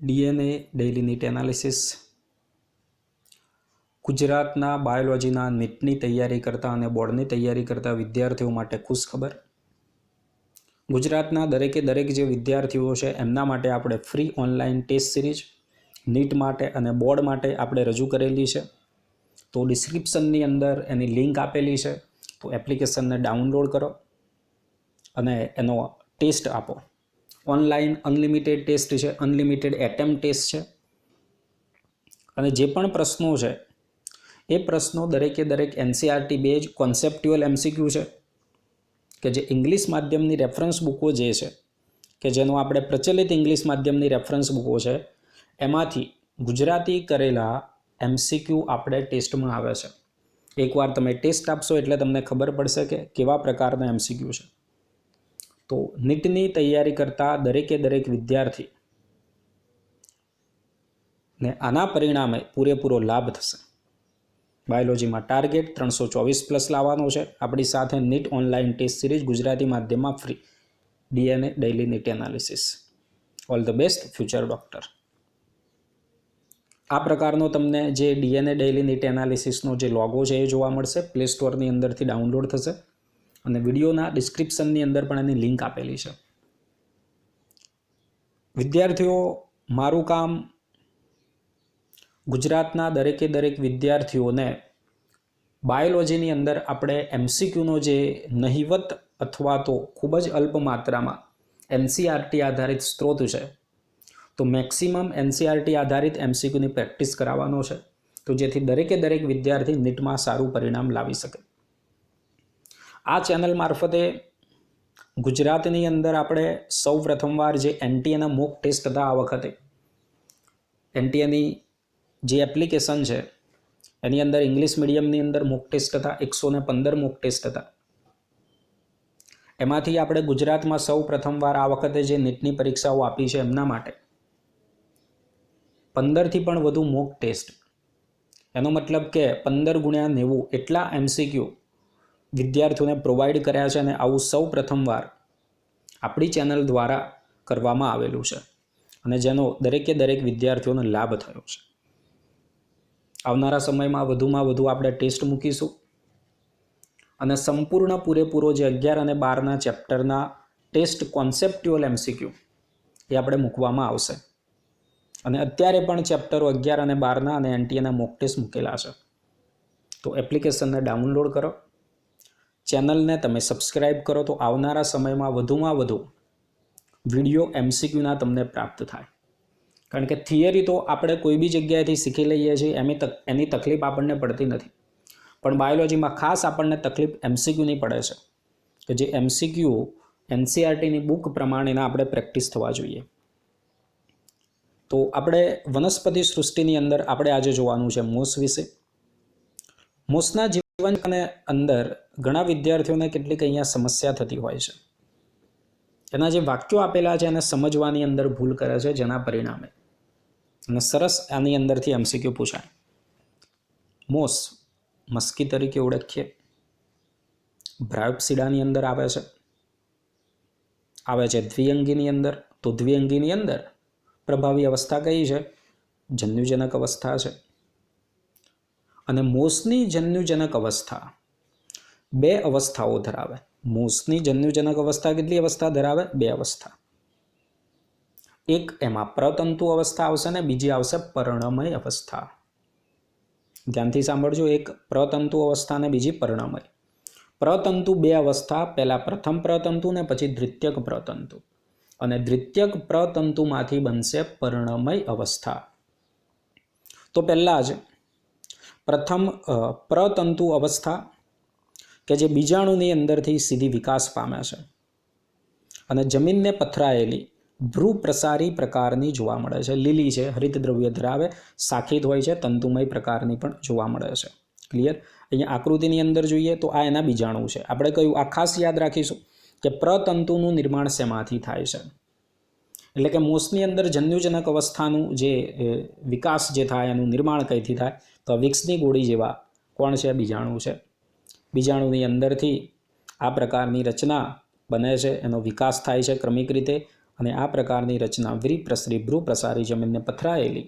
DNA daily NEET analysis. ગુજરાતના બાયોલોજીના નીટની તૈયારી કરતા અને બોર્ડની તૈયારી કરતા વિદ્યાર્થીઓ માટે ખુશ ખબર ગુજરાતના દરેકે દરેક જે વિદ્યાર્થીઓ છે, એમના માટે આપણે free online test series, NEET માટે અને બોર્ડ માટે આપણે રજૂ કરેલી છે. તો ડિસ્ક્રિપ્શનની અંદર એની લિંક આપેલી છે, તો એપ્લિકેશનને ડાઉનલોડ કરો અને એનો ટેસ્ટ આપો. ઓનલાઈન અનલિમિટેડ ટેસ્ટ છે, અનલિમિટેડ એટેમ્પ ટેસ્ટ છે. અને જે પણ પ્રશ્નો છે, એ પ્રશ્નો દરેકે દરેક એનસીઆરટી બેઝ કોન્સેપ્ટ્યુઅલ એમસીક્યુ છે. કે જે ઇંગ્લિશ માધ્યમની રેફરન્સ બુકો જે છે, કે જેનો આપણે પ્રચલિત ઇંગ્લિશ માધ્યમની રેફરન્સ બુકો છે, એમાંથી ગુજરાતી કરેલા એમસીક્યુ આપણે ટેસ્ટમાં આવે છે. એકવાર તમે ટેસ્ટ આપશો એટલે તમને ખબર પડશે કે કેવા પ્રકારના એમસીક્યુ છે. તો નીટની તૈયારી કરતા દરેકે દરેક વિદ્યાર્થી ને આના પરિણામે પૂરેપૂરો લાભ થશે. બાયોલોજીમાં ટાર્ગેટ ત્રણસો ચોવીસ પ્લસ લાવવાનો છે. આપણી સાથે NEET online test series Gujarati માધ્યમમાં free. DNA daily NEET analysis. All the best, future doctor. આ પ્રકારનો તમને જે ડીએનએ ડેઇલી નીટ એનાલિસિસનો જે લોગો છે એ જોવા મળશે. પ્લે સ્ટોરની અંદરથી ડાઉનલોડ થશે. અને વિડીયોના ડિસ્ક્રિપ્શનની અંદર પણ એની લિંક આપેલી છે. વિદ્યાર્થીઓ, મારું કામ ગુજરાતના દરેકે દરેક વિદ્યાર્થીઓને બાયોલોજીની અંદર આપણે એમસીક્યુનો જે નહિવત અથવા તો ખૂબ જ અલ્પ માત્રામાં એનસીઆરટી આધારિત સ્ત્રોત છે, તો મેક્સિમમ એનસીઆરટી આધારિત એમસીક્યુની પ્રેક્ટિસ કરાવવાનો છે, તો જેથી દરેકે દરેક વિદ્યાર્થી નીટમાં સારું પરિણામ લાવી શકે. આ ચેનલ મારફતે ગુજરાતની અંદર આપણે સૌ પ્રથમવાર જે એનટીએના મોક ટેસ્ટ હતા આ વખતે, એનટીએની જે એપ્લિકેશન છે, એની અંદર ઇંગ્લિશ મીડિયમની અંદર મોક ટેસ્ટ હતા, એકસો ને પંદર મોક ટેસ્ટ હતા. એમાંથી આપણે ગુજરાતમાં સૌ પ્રથમવાર આ વખતે જે નીટની પરીક્ષાઓ આપી છે એમના માટે પંદરથી પણ વધુ મોક ટેસ્ટ. એનો મતલબ કે પંદર ગુણ્યા નેવું, એટલા એમસીક્યુ વિદ્યાર્થીઓને પ્રોવાઈડ કર્યા છે અને આવું સૌ પ્રથમવાર આપણી ચેનલ દ્વારા કરવામાં આવેલું છે અને જેનો દરેકે દરેક વિદ્યાર્થીઓને લાભ થયો છે. આવનારા સમયમાં વધુમાં વધુ આપણે ટેસ્ટ મૂકીશું અને સંપૂર્ણ પૂરેપૂરો જે અગિયાર અને બારના ચેપ્ટરના ટેસ્ટ કોન્સેપ્ટ્યુઅલ એમસીક્યુ એ આપણે મૂકવામાં આવશે. અને અત્યારે પણ ચેપ્ટરો અગિયાર અને બારના અને એનટીએના મોક ટેસ્ટ મૂકેલા છે. તો એપ્લિકેશનને ડાઉનલોડ કરો. ચેનલને તમે સબસ્ક્રાઈબ કરો તો આવનારા સમયમાં વધુમાં વધુ વીડિયો એમસીક્યુના તમને પ્રાપ્ત થાય. કારણ કે થિયરી તો આપણે કોઈ બી જગ્યાએથી શીખી લઈએ છીએ, એમ તક, એની તકલીફ આપણને પડતી નથી. પણ બાયોલોજીમાં ખાસ આપણને તકલીફ એમસીક્યુની પડે છે, કે જે એમસીક્યુ એનસીઆરટીની બુક પ્રમાણેના આપણે પ્રેક્ટિસ થવા જોઈએ. તો આપણે વનસ્પતિ સૃષ્ટિની અંદર આપણે આજે જોવાનું છે મોસ વિશે. મોસના જીવન અને અંદર ઘણા વિદ્યાર્થીઓને કેટલીક અહીંયા સમસ્યા થતી હોય છે. એના જે વાક્યો આપેલા છે એને સમજવાની અંદર ભૂલ કરે છે જેના પરિણામે. અને સરસ આની અંદરથી એમસીક્યુ પૂછાય. મોસ, મસ્કી તરીકે ઓળખીએ. બ્રાયોપ્સિડાની અંદર આવે છે. આવે છે દ્વિઅંગીની અંદર. તો દ્વિઅંગીની અંદર પ્રભાવી અવસ્થા કઈ છે? જન્યુજનક અવસ્થા છે. અને મોસની જન્યુજનક અવસ્થા બે અવસ્થાઓ ધરાવે. મોસની જન્યુજનક અવસ્થા કેટલી અવસ્થા ધરાવે? બે અવસ્થા. એક એમાં પ્રતંતુ અવસ્થા આવશે ને બીજી આવશે પર્ણમય અવસ્થા. ધ્યાનથી સાંભળજો, એક પ્રતંતુ અવસ્થા ને બીજી પર્ણમય. પ્રતંતુ બે અવસ્થા, પહેલાં પ્રથમ પ્રતંતુ ને પછી દ્વિત્યક પ્રતંતુ. અને દ્વિત્યક પ્રતંતુમાંથી બનશે પર્ણમય અવસ્થા. તો પહેલાં જ પ્રથમ પ્રતંતુ અવસ્થા કે જે બીજાણુની અંદરથી સીધી વિકાસ પામે છે. અને જમીનને પથરાયેલી ભ્રૂ પ્રસારી પ્રકારની જોવા મળે છે. લીલી છે હરિત દ્રવ્ય ધરાવે, શાખિત હોય છે, તંતુમય પ્રકારની પણ જોવા મળે છે. ક્લિયર અહીંયા આકૃતિની અંદર જોઈએ તો આ એના બીજાણુ છે. આપણે કહ્યું આ ખાસ યાદ રાખીશું કે પ્રતંતુનું નિર્માણ શેમાંથી થાય છે? એટલે કે મોસની અંદર જન્યુજનક અવસ્થાનું જે વિકાસ જે થાય, એનું નિર્માણ કઈથી થાય? તો વિક્સની ગોળી જેવા કોણ છે? બીજાણુ છે. બીજાણુની અંદરથી આ પ્રકારની રચના બને છે, એનો વિકાસ થાય છે ક્રમિક રીતે અને આ પ્રકારની રચના વ્રીપ્રસરી ભ્રૂ પ્રસારી જમીનને પથરાયેલી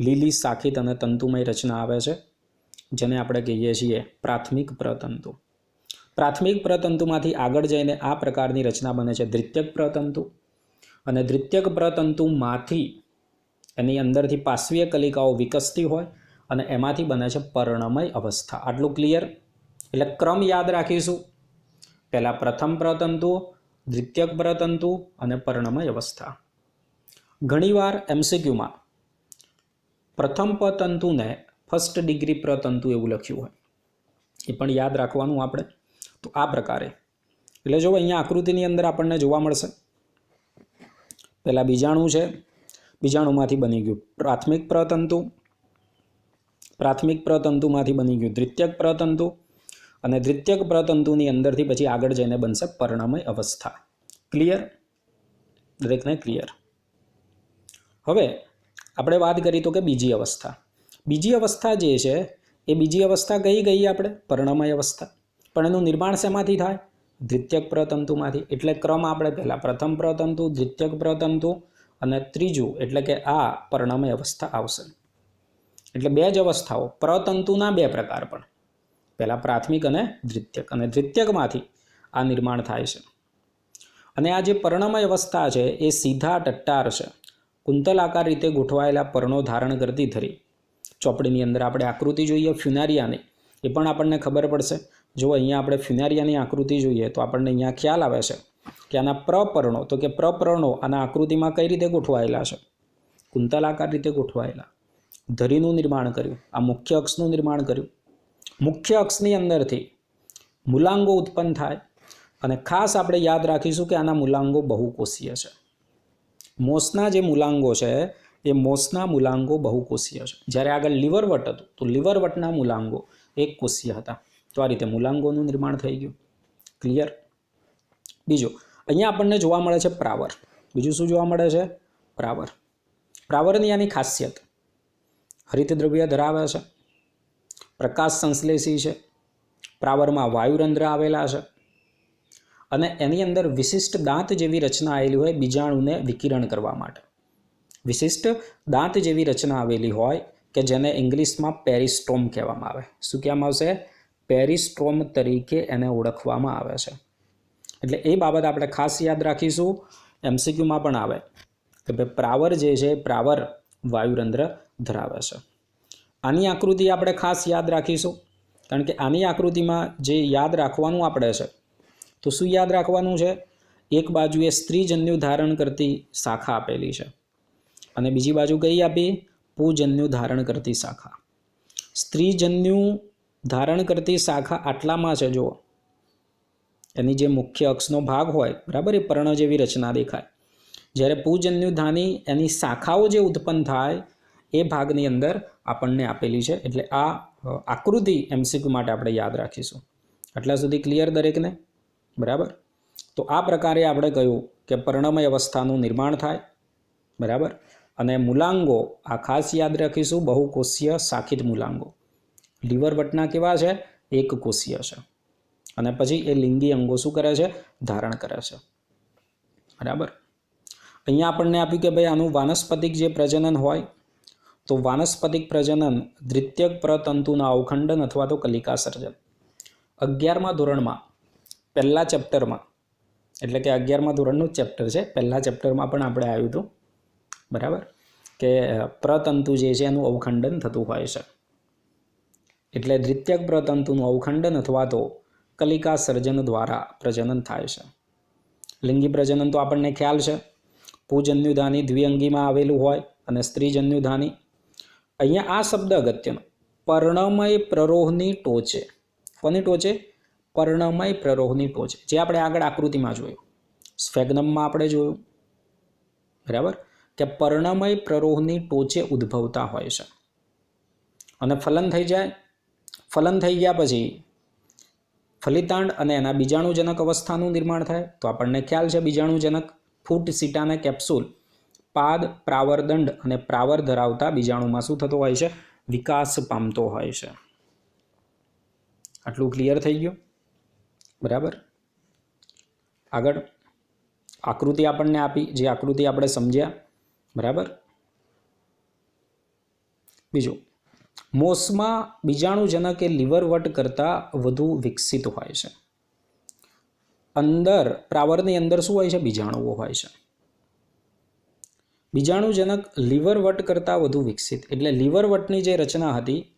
લીલી શાખિત અને તંતુમય રચના આવે છે, જેને આપણે કહીએ છીએ પ્રાથમિક પ્રતંતુ. પ્રાથમિક પ્રતંતુમાંથી આગળ જઈને આ પ્રકારની રચના બને છે દ્વિતીયક પ્રતંતુ અને દ્વિતીયક પ્રતંતુમાંથી એની અંદરથી પાશ્વીય કલિકાઓ વિકસતી હોય અને એમાંથી બને છે પર્ણમય અવસ્થા. આટલું ક્લિયર એટલે ક્રમ યાદ રાખીશું. પહેલાં પ્રથમ પ્રતંતુ, દ્વિતીયક પ્રતંતુ અને પર્ણમય અવસ્થા. ઘણીવાર એમસીક્યુમાં પ્રથમ પ્રતંતુને ફર્સ્ટ ડિગ્રી પ્રતંતુ એવું લખ્યું હોય. એ પણ યાદ રાખવાનું આપણે. તો આ પ્રકારે. એટલે જો અહીંયા આકૃતિની અંદર આપણને જોવા મળશે. પહેલાં બીજાણું છે. બીજાણુમાંથી બની ગયું પ્રાથમિક પ્રતંતુ. પ્રાથમિક પ્રતંતુમાંથી બની ગયું દ્વિતીયક પ્રતંતુ. અને દ્વિત્યક પ્રતંતુની અંદરથી પછી આગળ જઈને બનશે પર્ણમય અવસ્થા. ક્લિયર દરેકને ક્લિયર હવે આપણે વાત કરી તો કે બીજી અવસ્થા. બીજી અવસ્થા જે છે, એ બીજી અવસ્થા કઈ ગઈ આપણે? પર્ણમય અવસ્થા. પણ એનું નિર્માણ શેમાંથી થાય? દ્વિત્યક પ્રતંતુમાંથી એટલે ક્રમ આપણે પહેલાં પ્રથમ પ્રતંતુ દ્વિત્યક પ્રતંતુ અને ત્રીજું એટલે કે આ પર્ણમય અવસ્થા આવશે. એટલે બે જ અવસ્થાઓ. પ્રતંતુના બે પ્રકાર પણ. પહેલાં પ્રાથમિક અને દ્વિત્યક. અને દ્વિત્યકમાંથી આ નિર્માણ થાય છે. અને આ જે પર્ણમય અવસ્થા છે, એ સીધા ટટ્ટાર છે. કુંતલાકાર રીતે ગોઠવાયેલા પર્ણો ધારણ કરતી ધરી. ચોપડીની અંદર આપણે આકૃતિ જોઈએ, ફ્યુનારિયાની. એ પણ આપણને ખબર પડશે. જો અહીંયા આપણે ફ્યુનારિયાની આકૃતિ જોઈએ, તો આપણને અહીંયા ખ્યાલ આવે છે કે આના પ્રપર્ણો, તો કે પ્રપર્ણો આના આકૃતિમાં કઈ રીતે ગોઠવાયેલા છે? કુંતલાકાર રીતે ગોઠવાયેલા. ધરીનું નિર્માણ કર્યું. આ મુખ્ય અક્ષનું નિર્માણ કર્યું. મુખ્ય અક્ષની અંદરથી મૂલાંગો ઉત્પન્ન થાય અને ખાસ આપણે યાદ રાખીશું કે આના મૂલાંગો બહુકોષીય છે. મોસના જે મૂલાંગો છે, એ મોસના મૂલાંગો બહુકોષીય છે. જ્યારે આગળ લીવરવટ હતું, તો લીવરવટના મૂલાંગો એક કોષીય હતા. તો આ રીતે મૂલાંગોનું નિર્માણ થઈ ગયું. ક્લિયર બીજું, અહીંયા આપણને જોવા મળે છે પ્રાવર. બીજું શું જોવા મળે છે? પ્રાવર. પ્રાવરની આની ખાસિયત. હરિતદ્રવ્ય ધરાવે છે. પ્રકાશ સંશ્લેષી છે, પ્રાવરમાં વાયુરંધ્ર આવેલા છે અને એની અંદર વિશિષ્ટ દાંત જેવી રચના આવેલી હોય બીજાણુને વિકિરણ કરવા માટે. વિશિષ્ટ દાંત જેવી રચના આવેલી હોય કે જેને ઇંગ્લિશમાં પેરિસ્ટ્રોમ કહેવામાં આવે. શું કહેવામાં આવશે? પેરિસ્ટ્રોમ તરીકે એને ઓળખવામાં આવે છે. એટલે એ બાબત આપણે ખાસ યાદ રાખીશું. એમસીક્યુમાં પણ આવે કે ભાઈ પ્રાવર જે છે પ્રાવર વાયુરંધ્ર ધરાવે છે. આની આકૃતિ આપણે ખાસ યાદ રાખીશું. કારણ કે આની આકૃતિમાં જે યાદ રાખવાનું આપણે છે, તો શું યાદ રાખવાનું છે? એક બાજુએ સ્ત્રીજન્યુ ધારણ કરતી શાખા આપેલી છે અને બીજી બાજુ કઈ આપી? પૂજન્યુ ધારણ કરતી શાખા. સ્ત્રીજન્યુ ધારણ કરતી શાખા આટલામાં છે, જુઓ. એની જે મુખ્ય અક્ષનો ભાગ હોય, બરાબર? એ પર્ણ જેવી રચના દેખાય. જ્યારે પૂજન્યુ ધાની એની શાખાઓ જે ઉત્પન્ન થાય એ ભાગની અંદર આપણને આપેલી છે. એટલે આ આકૃતિ એમસીક્યુ માટે આપણે યાદ રાખીશું. આટલા સુધી ક્લિયર દરેકને? બરાબર? તો આ પ્રકારે આપણે કહ્યું કે પર્ણમય અવસ્થાનું નિર્માણ થાય. બરાબર? અને મૂલાંગો, આ ખાસ યાદ રાખીશું, બહુકોષીય શાખિત મૂલાંગો. લીવર વટના કેવા છે? એક કોષીય છે. અને પછી એ લિંગી અંગો શું કરે છે? ધારણ કરે છે. બરાબર? અહીંયા આપણને આપ્યું કે ભાઈ આનું વાનસ્પતિક જે પ્રજનન હોય તો વાનસ્પતિક પ્રજનન, દ્વિત્યક પ્રતંતુના અવખંડન અથવા તો કલિકા સર્જન. અગિયારમા ધોરણમાં, પહેલા ચેપ્ટરમાં, એટલે કે અગિયારમા ધોરણનું ચેપ્ટર છે, પહેલા ચેપ્ટરમાં પણ આપણે આવ્યું હતું. બરાબર? કે પ્રતંતુ જે છે એનું અવખંડન થતું હોય છે. એટલે દ્વિત્યક પ્રતંતુનું અવખંડન અથવા તો કલિકા સર્જન દ્વારા પ્રજનન થાય છે. લિંગી પ્રજનન તો આપણને ખ્યાલ છે. પૂજન્યુધાની દ્વિઅંગીમાં આવેલું હોય અને સ્ત્રીજન્યુધાની અહીંયા આ શબ્દ અગત્યનો. પર્ણમય પ્રરોહની ટોચે. કોની ટોચે? પર્ણમય પ્રરોહની ટોચે. જે આપણે આગળ આકૃતિમાં જોયું. સ્ફેગ્નમમાં આપણે જોયું. બરાબર? કે પર્ણમય પ્રરોહની ટોચે ઉદ્ભવતા હોય છે. અને ફલન થઈ જાય. ફલન થઈ ગયા પછી ફલિતાંડ અને એના બીજાણુજનક અવસ્થાનું નિર્માણ થાય. તો આપણને ખ્યાલ છે બીજાણુજનક ફૂટ સીટાને કેપ્સ્યુલ પાદ, પ્રાવરદંડ અને પ્રાવર ધરાવતા બીજાણુમાં શું થતો હોય છે? વિકાસ પામતો હોય છે. આટલું ક્લિયર થઈ ગયું? બરાબર? આગળ. આકૃતિ આપણને આપી, જે આકૃતિ આપણે સમજ્યા. બરાબર? બીજું. મોસમાં બીજાણુજનક એ લીવરવટ કરતાં વધુ વિકસિત હોય છે. અંદર, પ્રાવરની અંદર શું હોય છે? બીજાણુઓ હોય છે. બીજાણુજનક લીવરવટ કરતાં વધુ વિકસિત. એટલે લીવરવટની જે રચના હતી,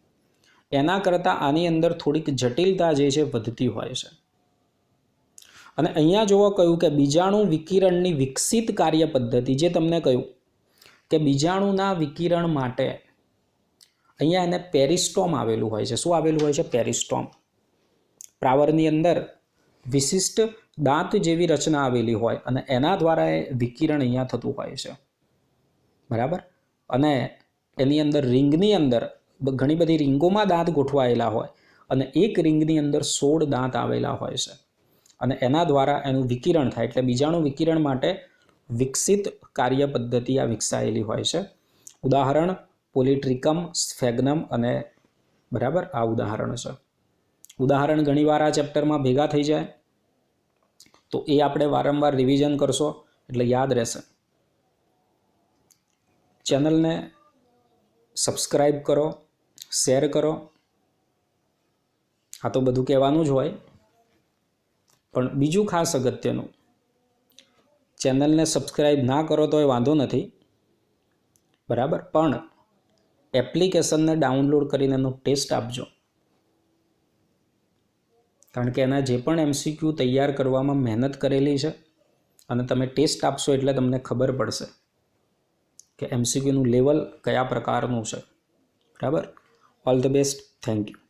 એના કરતાં આની અંદર થોડીક જટિલતા જે છે વધતી હોય છે. અને અહીંયા જોવા કહ્યું કે બીજાણુ વિકિરણની વિકસિત કાર્ય પદ્ધતિ, જે તમને કહ્યું કે બીજાણુના વિકિરણ માટે અહીંયા એને પેરિસ્ટોમ આવેલું હોય છે. શું આવેલું હોય છે? પેરિસ્ટોમ. પ્રાવરની અંદર વિશિષ્ટ દાંત જેવી રચના આવેલી હોય અને એના દ્વારા એ વિકિરણ અહીંયા થતું હોય છે. બરાબર? અને એની અંદર રિંગની અંદર ઘણી બધી રિંગોમાં દાંત ગોઠવાયેલા હોય અને એક રિંગની અંદર સોળ દાંત આવેલા હોય છે. અને એના દ્વારા એનું વિકિરણ થાય એટલે બીજાણુ વિકિરણ માટે વિકસિત કાર્ય પદ્ધતિ આ વિકસાયેલી હોય છે. ઉદાહરણ, પોલિટ્રિકમ, સ્ફેગ્નમ અને બરાબર આ ઉદાહરણ છે. ઉદાહરણ ઘણીવાર આ ચેપ્ટરમાં ભેગા થઈ જાય. તો એ આપણે વારંવાર રિવિઝન કરશો એટલે યાદ રહેશે. ચેનલને સબસ્ક્રાઈબ કરો, શેર કરો. આ તો બધું કહેવાનું જ હોય. પણ બીજું ખાસ અગત્યનું, ચેનલને સબસ્ક્રાઈબ ના કરો તો એ વાંધો નથી. બરાબર? પણ એપ્લિકેશનને ડાઉનલોડ કરીને એનો ટેસ્ટ આપજો. કારણ કે એના જે પણ એમસીક્યુ તૈયાર કરવામાં મહેનત કરેલી છે અને તમે ટેસ્ટ આપશો એટલે તમને ખબર પડશે. કે એમસીક્યુનું લેવલ કયા પ્રકારનું છે? બરાબર? All the best thank you